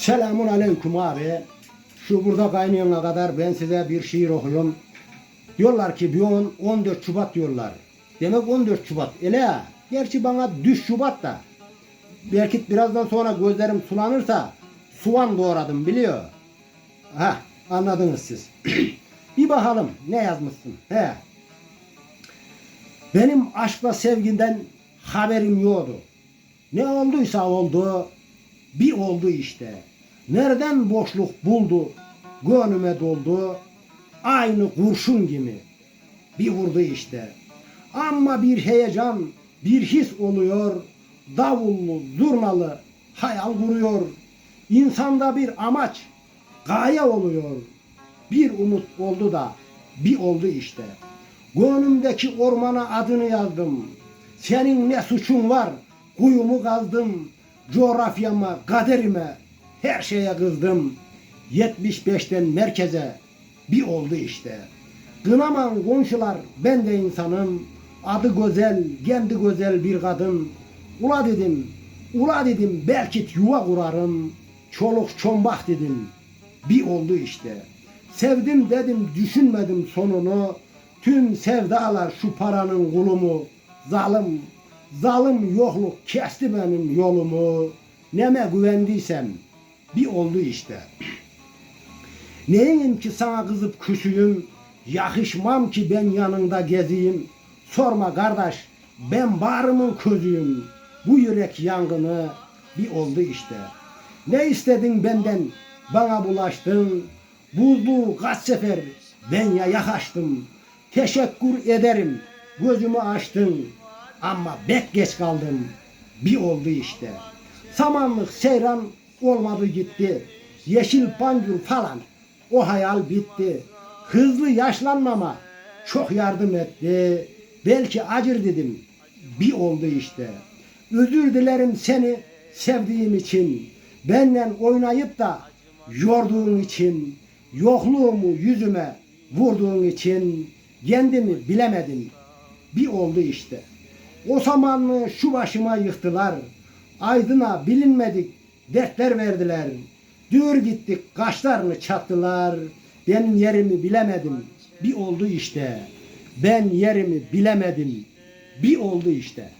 Selamun aleyküm abi. Şu burada kaynayana kadar ben size bir şiir okuyorum. Diyorlar ki bir on- 14 Şubat diyorlar. Demek 14 Şubat. Ele ya. Gerçi bana düş Şubat da. Belki birazdan sonra gözlerim sulanırsa soğan doğradım biliyor. Ha anladınız siz. bir bakalım ne yazmışsın. He. Benim aşkla sevginden haberim yoktu. Ne olduysa oldu, bir oldu işte. Nereden boşluk buldu, gönlüme doldu, aynı kurşun gibi bir vurdu işte. Ama bir heyecan, bir his oluyor, davullu, zurnalı hayal kuruyor. İnsanda bir amaç, gaye oluyor. Bir umut oldu da bir oldu işte. Gönlümdeki ormana adını yazdım. Senin ne suçun var? Kuyumu kazdım. Coğrafyama, kaderime, her şeye kızdım. 75'ten merkeze bir oldu işte. Kınaman komşular ben de insanım. Adı güzel, kendi güzel bir kadın. Ula dedim, ula dedim belki yuva kurarım. Çoluk çombak dedim. Bir oldu işte. Sevdim dedim düşünmedim sonunu. Tüm sevdalar şu paranın kulumu. Zalim, zalim yokluk kesti benim yolumu. Neme güvendiysem bir oldu işte. Neyim ki sana kızıp küsüyüm, yakışmam ki ben yanında geziyim. Sorma kardeş, ben bağrımın közüyüm. Bu yürek yangını bir oldu işte. Ne istedin benden, bana bulaştın. Buzlu kaç sefer ben ya yakaştım. Teşekkür ederim, gözümü açtın. Ama bek geç kaldım, bir oldu işte. Samanlık seyran olmadı gitti. Yeşil pancur falan o hayal bitti. Hızlı yaşlanmama çok yardım etti. Belki acır dedim. Bir oldu işte. Özür dilerim seni sevdiğim için. Benden oynayıp da yorduğun için. Yokluğumu yüzüme vurduğun için. Kendimi bilemedim. Bir oldu işte. O zamanlı şu başıma yıktılar. Aydına bilinmedik dertler verdiler. Dür gittik kaşlarını çattılar. Ben yerimi bilemedim. Bir oldu işte. Ben yerimi bilemedim. Bir oldu işte.